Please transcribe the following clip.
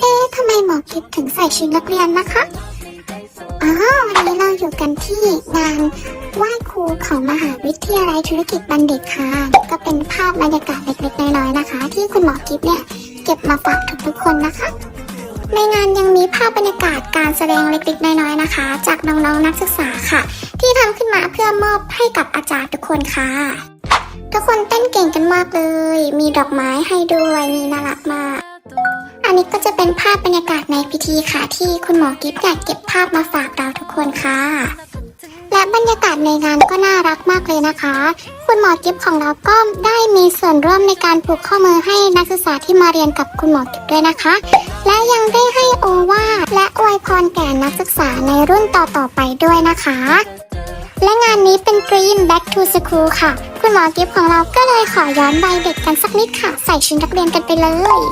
เอ๊ะทำไมหมอกิฟถึงใส่ชุดนักเรียนนะคะอ๋อวันนี้เราอยู่กันที่งานไหว้ครูของมหาวิทยาลัยธุรกิจบัณฑิตค่ะ ก็เป็นภาพบรรยากาศเล็กๆน้อยๆนะคะ ที่คุณหมอกิฟเนี่ยเก็บมาฝากทุกๆคนนะคะในงานยังมีภาพบรรยากาศการแสดงเล็กๆน้อยๆนะคะ จากน้องๆนักศึกษาค่ะ ที่ทำขึ้นมาเพื่อมอบให้กับอาจารย์ทุกคนค่ะ ทุกคนเต้นเก่งกันมากเลย มีดอกไม้ให้ด้วยนี่น่ารักมาก นี้ก็จะเป็นภาพบรรยากาศในพิธีค่ะ ที่คุณหมอกิฟต์อยากเก็บภาพมาฝากเราทุกคนค่ะ และบรรยากาศในงานก็น่ารักมากเลยนะคะ คุณหมอกิฟต์ของเราก็ได้มีส่วนร่วมในการผูกข้อมือให้นักศึกษาที่มาเรียนกับคุณหมอกิฟต์ด้วยนะคะ และยังได้ให้โอวาทและอวยพรแก่นักศึกษาในรุ่นต่อๆไปด้วยนะคะและงานนี้เป็น Dream Back to School ค่ะ คุณหมอกิฟของเราก็เลยขอย้อนวัยเด็กกันสักนิดค่ะ ใส่ชุดนักเรียนกันไปเลย